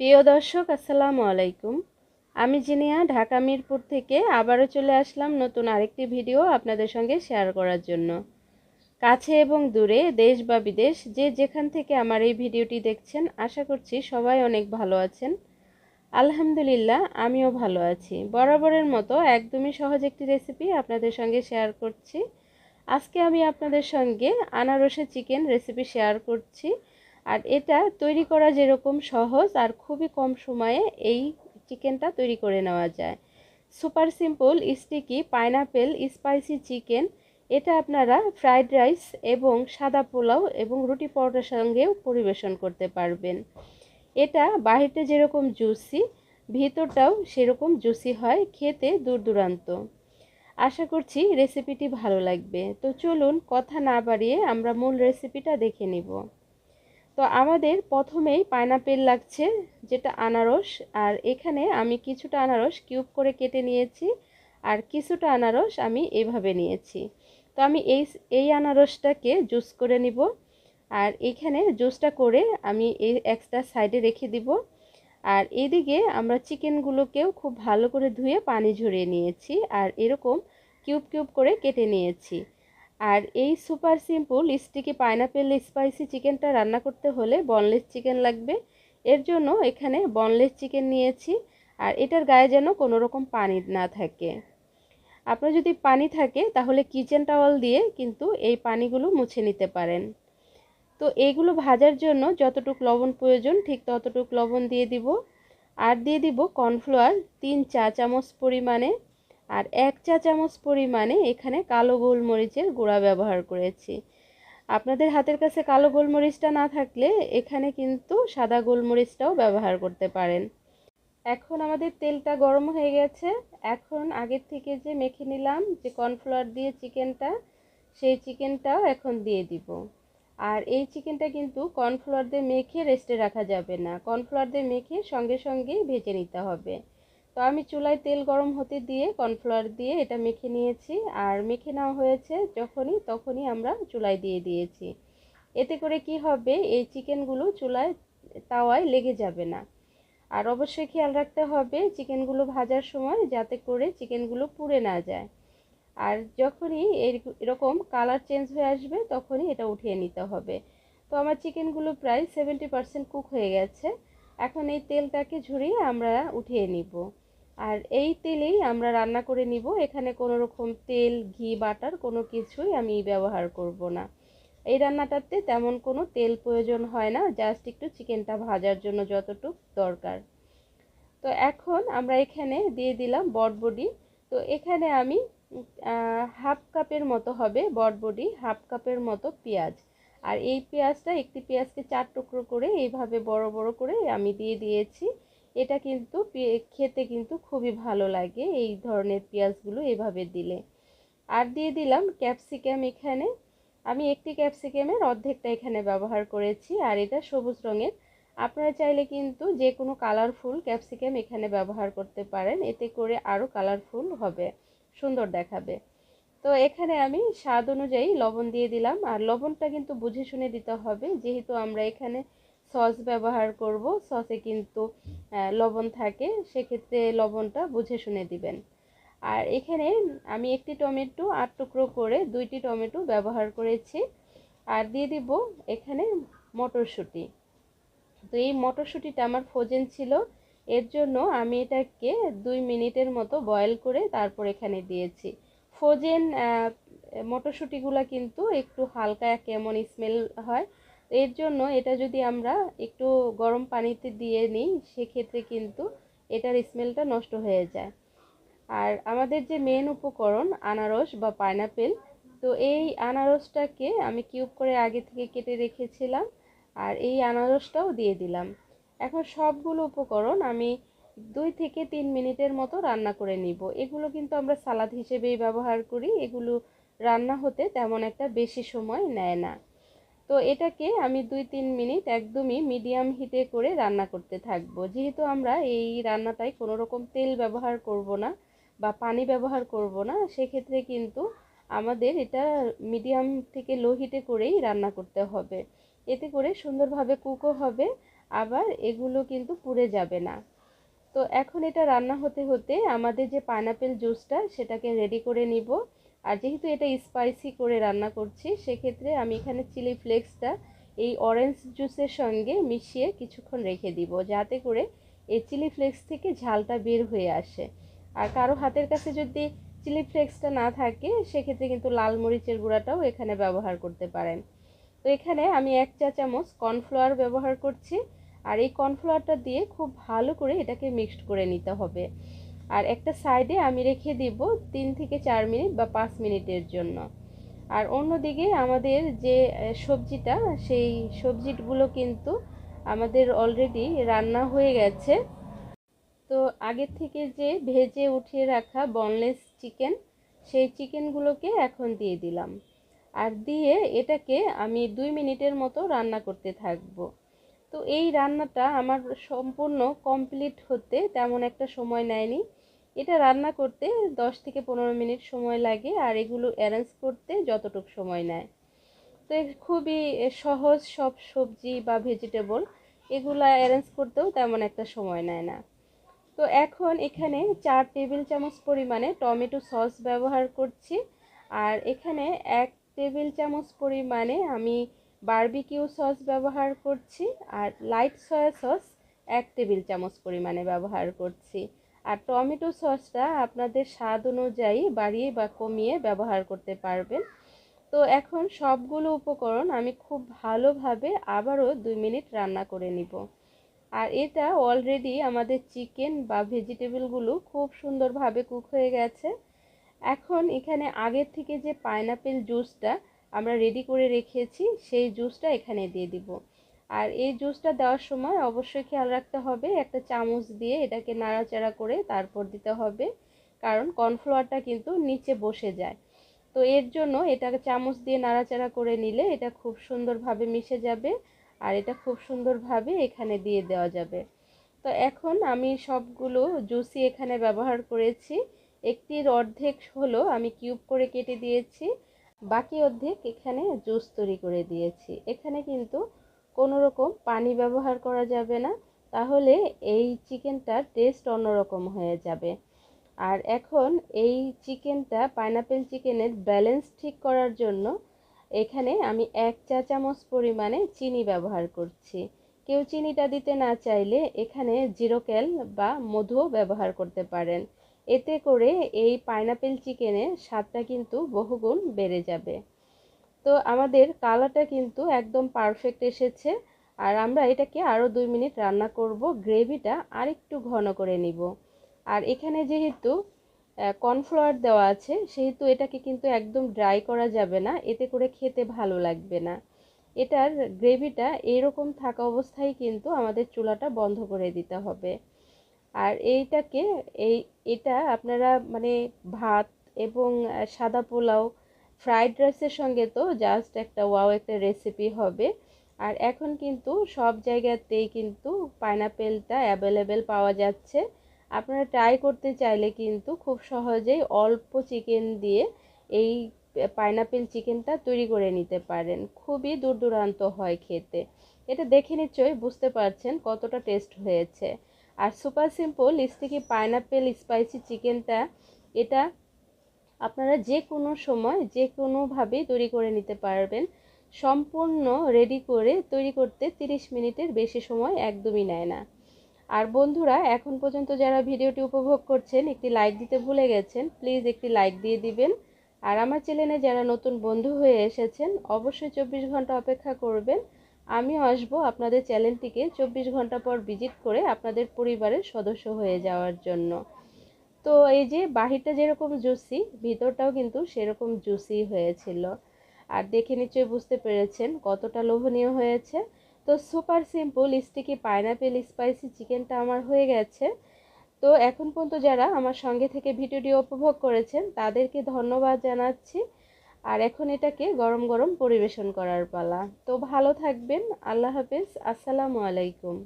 প্রিয় দর্শক, আসসালামু আলাইকুম। আমি জিনিয়া, ঢাকা মিরপুর থেকে আবারও চলে আসলাম নতুন আরেকটি ভিডিও আপনাদের সঙ্গে শেয়ার করার জন্য। কাছে এবং দূরে, দেশ বা বিদেশ, যে যেখান থেকে আমার এই ভিডিওটি দেখছেন, আশা করছি সবাই অনেক ভালো আছেন। আলহামদুলিল্লাহ, আমিও ভালো আছি। বরাবরের মতো একদমই সহজ একটি রেসিপি আপনাদের সঙ্গে শেয়ার করছি। আজকে আমি আপনাদের সঙ্গে আনারসে চিকেন রেসিপি শেয়ার করছি। আর এটা তৈরি করা যেরকম সহজ আর খুবই কম সময়ে এই চিকেনটা তৈরি করে নেওয়া যায়। Super simple, sticky, pineapple, spicy chicken, এটা আপনারা ফ্রাইড রাইস এবং সাদা পোলাও এবং রুটি পরোটার সঙ্গেও পরিবেশন করতে পারবেন। এটা বাহিরটা যেরকম জুসি, ভিতরটাও সেরকম জুসি হয়, খেতে দূর দূরান্ত আশা করছি রেসিপিটি ভালো লাগবে। তো চলুন কথা না বাড়িয়ে আমরা মূল রেসিপিটা দেখে নিব। তো আমাদের প্রথমেই পাইনাপেল লাগছে, যেটা আনারস। আর এখানে আমি কিছুটা আনারস কিউব করে কেটে নিয়েছি, আর কিছুটা আনারস আমি এভাবে নিয়েছি। তো আমি এই এই আনারসটাকে জুস করে নিব, আর এখানে জুসটা করে আমি এই এক্সট্রা সাইডে রেখে দিব। আর এদিকে আমরা চিকেনগুলোকেও খুব ভালো করে ধুয়ে পানি ঝরিয়ে নিয়েছি, আর এরকম কিউব কিউব করে কেটে নিয়েছি। আর এই super simple sticky pineapple spicy চিকেনটা রান্না করতে হলে বনলেস চিকেন লাগবে। এর জন্য এখানে বনলেস চিকেন নিয়েছি আর এটার গায়ে যেন কোনো রকম পানি না থাকে। আপনার যদি পানি থাকে তাহলে কিচেন টাওয়াল দিয়ে কিন্তু এই পানিগুলো মুছে নিতে পারেন। তো এইগুলো ভাজার জন্য যতটুক লবণ প্রয়োজন ঠিক ততটুক লবণ দিয়ে দিব। আর দিয়ে দিব কর্নফ্লাওয়ার তিন চা চামচ পরিমাণে আর এক চা চামচ পরিমাণে এখানে কালো গোলমরিচের গুঁড়া ব্যবহার করেছি। আপনাদের হাতের কাছে কালো গোলমরিচটা না থাকলে এখানে কিন্তু সাদা গোলমরিচটাও ব্যবহার করতে পারেন। এখন আমাদের তেলটা গরম হয়ে গেছে। এখন আগের থেকে যে মেখে নিলাম যে কর্নফ্লাওয়ার দিয়ে চিকেনটা, সেই চিকেনটাও এখন দিয়ে দিব। আর এই চিকেনটা কিন্তু কর্নফ্লাওয়ার দিয়ে মেখে রেস্টে রাখা যাবে না। কর্নফ্লাওয়ার দিয়ে মেখে সঙ্গে সঙ্গেই ভেজে নিতে হবে। তো আমি চুলায় তেল গরম হতে দিয়ে কর্নফ্লাওয়ার দিয়ে এটা মেখে নিয়েছি। আর মেখে নেওয়া হয়েছে যখনই তখনই আমরা চুলায় দিয়ে দিয়েছি। এতে করে কি হবে, এই চিকেনগুলো চুলায় তাওয়ায় লেগে যাবে না। আর অবশ্যই খেয়াল রাখতে হবে, চিকেনগুলো ভাজার সময় যাতে করে চিকেনগুলো পুড়ে না যায়। আর যখনই এরকম কালার চেঞ্জ হয়ে আসবে, তখনই এটা উঠিয়ে নিতে হবে। তো আমার চিকেনগুলো প্রায় সেভেন্টি পারসেন্ট কুক হয়ে গেছে। এখন এই তেলটাকে ঝরিয়ে আমরা উঠিয়ে নিব। আর এই তেলেই আমরা রান্না করে নিব। এখানে কোনো রকম তেল, ঘি, বাটার কোনো কিছুই আমি ব্যবহার করব না। এই রান্নাটাতে তেমন কোনো তেল প্রয়োজন হয় না, জাস্ট একটু চিকেনটা ভাজার জন্য যতটুক দরকার। তো এখন আমরা এখানে দিয়ে দিলাম বটবডি। তো এখানে আমি হাফ কাপের মতো হবে বটবডি, হাফ কাপের মতো পেঁয়াজ। আর এই পেঁয়াজটা একটি পেঁয়াজকে চার টুকরো করে এইভাবে বড় বড় করে আমি দিয়ে দিয়েছি। এটা কিন্তু খেতে কিন্তু খুবই ভালো লাগে এই ধরনের পেঁয়াজগুলো এভাবে দিলে। আর দিয়ে দিলাম ক্যাপসিকাম এখানে। আমি একটি ক্যাপসিকামের অর্ধেকটা এখানে ব্যবহার করেছি আর এটা সবুজ রঙের। আপনারা চাইলে কিন্তু যে কোনো কালারফুল ক্যাপসিকাম এখানে ব্যবহার করতে পারেন। এতে করে আরও কালারফুল হবে, সুন্দর দেখাবে। তো এখানে আমি স্বাদ অনুযায়ী লবণ দিয়ে দিলাম। আর লবণটা কিন্তু বুঝে শুনে দিতে হবে, যেহেতু আমরা এখানে সস ব্যবহার করব, সসে কিন্তু লবণ থাকে, সেক্ষেত্রে লবণটা বুঝে শুনে দিবেন। আর এখানে আমি একটি টমেটো আট টুকরো করে দুইটি টমেটো ব্যবহার করেছি। আর দিয়ে দিব এখানে মটরশুঁটি। তো এই মটরশুঁটিটা আমার ফ্রোজেন ছিল, এর জন্য আমি এটাকে দুই মিনিটের মতো বয়েল করে তারপর এখানে দিয়েছি। ফ্রোজেন মটরশুঁটিগুলো কিন্তু একটু হালকা কেমন স্মেল হয় এর জন্য এটা যদি আমরা একটু গরম পানিতে দিয়ে নিই, সেক্ষেত্রে কিন্তু এটার স্মেলটা নষ্ট হয়ে যায়। আর আমাদের যে মেন উপকরণ আনারস বা পাইনাপেল তো এই আনারসটাকে আমি কিউব করে আগে থেকে কেটে রেখেছিলাম আর এই আনারসটাও দিয়ে দিলাম। এখন সবগুলো উপকরণ আমি দুই থেকে তিন মিনিটের মতো রান্না করে নিব। এগুলো কিন্তু আমরা সালাদ হিসেবেই ব্যবহার করি। এগুলো রান্না হতে তেমন একটা বেশি সময় নেয় না। তো এটাকে আমি দুই তিন মিনিট একদমই মিডিয়াম হিটে করে রান্না করতে থাকব। যেহেতু আমরা এই রান্নাটায় কোনো রকম তেল ব্যবহার করব না বা পানি ব্যবহার করব না, সেক্ষেত্রে কিন্তু আমাদের এটা মিডিয়াম থেকে লো হিটে করেই রান্না করতে হবে। এতে করে সুন্দরভাবে কুকও হবে, আবার এগুলো কিন্তু পুড়ে যাবে না। তো এখন এটা রান্না হতে হতে আমাদের যে পাইনাপেল জুসটা সেটাকে রেডি করে নিব। আর যেহেতু এটা স্পাইসি করে রান্না করছি, সেক্ষেত্রে আমি এখানে চিলি ফ্লেক্সটা এই অরেঞ্জ জুসের সঙ্গে মিশিয়ে কিছুক্ষণ রেখে দিব, যাতে করে এই চিলি ফ্লেক্স থেকে ঝালটা বের হয়ে আসে। আর কারও হাতের কাছে যদি চিলি ফ্লেক্সটা না থাকে, সেক্ষেত্রে কিন্তু লাল মরিচের গুঁড়াটাও এখানে ব্যবহার করতে পারেন। তো এখানে আমি এক চা চামচ কর্নফ্লাওয়ার ব্যবহার করছি, আর এই কর্নফ্লাওয়ারটা দিয়ে খুব ভালো করে এটাকে মিক্সড করে নিতে হবে। আর একটা সাইডে আমি রেখে দিব তিন থেকে চার মিনিট বা পাঁচ মিনিটের জন্য। আর অন্যদিকে আমাদের যে সবজিটা, সেই সবজিগুলো কিন্তু আমাদের অলরেডি রান্না হয়ে গেছে। তো আগের থেকে যে ভেজে উঠিয়ে রাখা বনলেস চিকেন সেই চিকেনগুলোকে এখন দিয়ে দিলাম। আর দিয়ে এটাকে আমি দুই মিনিটের মতো রান্না করতে থাকব। তো এই রান্নাটা আমার সম্পূর্ণ কমপ্লিট হতে তেমন একটা সময় নেয়নি। এটা রান্না করতে দশ থেকে পনেরো মিনিট সময় লাগে আর এগুলো অ্যারেঞ্জ করতে যতটুকু সময় নেয়। তো খুবই সহজ সব সবজি বা ভেজিটেবল এগুলো অ্যারেঞ্জ করতেও তেমন একটা সময় নেয় না। তো এখন এখানে চার টেবিল চামচ পরিমাণে টমেটো সস ব্যবহার করছি আর এখানে এক টেবিল চামচ পরিমাণে আমি বারবিকিউ সস ব্যবহার করছি আর লাইট সয়া সস এক টেবিল চামচ পরিমাণে ব্যবহার করছি। আর টমেটো সসটা আপনাদের স্বাদ অনুযায়ী বাড়িয়ে বা কমিয়ে ব্যবহার করতে পারবেন। তো এখন সবগুলো উপকরণ আমি খুব ভালোভাবে আবারও দুই মিনিট রান্না করে নিব। আর এটা অলরেডি আমাদের চিকেন বা ভেজিটেবলগুলো খুব সুন্দরভাবে কুক হয়ে গেছে। এখন এখানে আগের থেকে যে পাইনাপেল জুসটা আমরা রেডি করে রেখেছি, সেই জুসটা এখানে দিয়ে দিব। আর এই জুসটা দেওয়ার সময় অবশ্যই খেয়াল রাখতে হবে, একটা চামচ দিয়ে এটাকে নাড়াচাড়া করে তারপর দিতে হবে, কারণ কর্নফ্লাওয়ারটা কিন্তু নিচে বসে যায়। তো এর জন্য এটাকে চামচ দিয়ে নাড়াচাড়া করে নিলে এটা খুব সুন্দরভাবে মিশে যাবে আর এটা খুব সুন্দরভাবে এখানে দিয়ে দেওয়া যাবে। তো এখন আমি সবগুলো জুসই এখানে ব্যবহার করেছি, একটির অর্ধেক হলো আমি কিউব করে কেটে দিয়েছি, বাকি অর্ধেক এখানে জুস তৈরি করে দিয়েছি। এখানে কিন্তু কোনো রকম পানি ব্যবহার করা যাবে না, তাহলে এই চিকেনটার টেস্ট অন্যরকম হয়ে যাবে। আর এখন এই চিকেনটা পাইনাপেল চিকেনের ব্যালেন্স ঠিক করার জন্য এখানে আমি এক চা চামচ পরিমাণে চিনি ব্যবহার করছি। কেউ চিনিটা দিতে না চাইলে এখানে জিরো ক্যাল বা মধুও ব্যবহার করতে পারেন। এতে করে এই পাইনাপেল চিকেনের স্বাদটা কিন্তু বহুগুণ বেড়ে যাবে। তো আমাদের কালারটা কিন্তু একদম পারফেক্ট এসেছে। আর আমরা এটাকে আরও দুই মিনিট রান্না করব, গ্রেভিটা আরেকটু ঘন করে নিব। আর এখানে যেহেতু কর্নফ্লাওয়ার দেওয়া আছে, সেহেতু এটাকে কিন্তু একদম ড্রাই করা যাবে না, এতে করে খেতে ভালো লাগবে না। এটার গ্রেভিটা এইরকম থাকা অবস্থায় কিন্তু আমাদের চুলাটা বন্ধ করে দিতে হবে। আর এইটাকে, এই, এটা আপনারা মানে ভাত এবং সাদা পোলাও ফ্রাইড রাইসের সঙ্গে তো জাস্ট একটা ওয়াও একটা রেসিপি হবে। আর এখন কিন্তু সব জায়গাতেই কিন্তু পাইনাপেলটা অ্যাভেলেবেল পাওয়া যাচ্ছে। আপনারা ট্রাই করতে চাইলে কিন্তু খুব সহজেই অল্প চিকেন দিয়ে এই পাইনাপেল চিকেনটা তৈরি করে নিতে পারেন। খুবই দূর দূরান্ত হয় খেতে। এটা দেখে নিশ্চয়ই বুঝতে পারছেন কতটা টেস্ট হয়েছে। আর super simple sticky pineapple spicy চিকেনটা এটা আপনারা যে কোনো সময় যে কোনোভাবেই তৈরি করে নিতে পারবেন। সম্পূর্ণ রেডি করে তৈরি করতে 30 মিনিটের বেশি সময় একদমই নেয় না। আর বন্ধুরা, এখন পর্যন্ত যারা ভিডিওটি উপভোগ করছেন, একটি লাইক দিতে ভুলে গেছেন প্লিজ একটি লাইক দিয়ে দিবেন। আর আমার চ্যানেলে যারা নতুন বন্ধু হয়ে এসেছেন, অবশ্যই চব্বিশ ঘণ্টা অপেক্ষা করবেন। আমিও আসব আপনাদের চ্যানেলটিকে চব্বিশ ঘণ্টা পর ভিজিট করে আপনাদের পরিবারের সদস্য হয়ে যাওয়ার জন্য। তো এই যে বাহিরটা যেরকম জুসি, ভিতরটাও কিন্তু সেরকম জুসি হয়েছিল। আর দেখে নিশ্চয়ই বুঝতে পেরেছেন কতটা লোভনীয় হয়েছে। তো super simple sticky pineapple spicy চিকেনটা আমার হয়ে গেছে। তো এখন পর্যন্ত যারা আমার সঙ্গে থেকে ভিডিওটি উপভোগ করেছেন, তাদেরকে ধন্যবাদ জানাচ্ছি। আর এখন এটাকে গরম গরম পরিবেশন করার পালা। তো ভালো থাকবেন, আল্লাহ হাফেজ, আসসালামু আলাইকুম।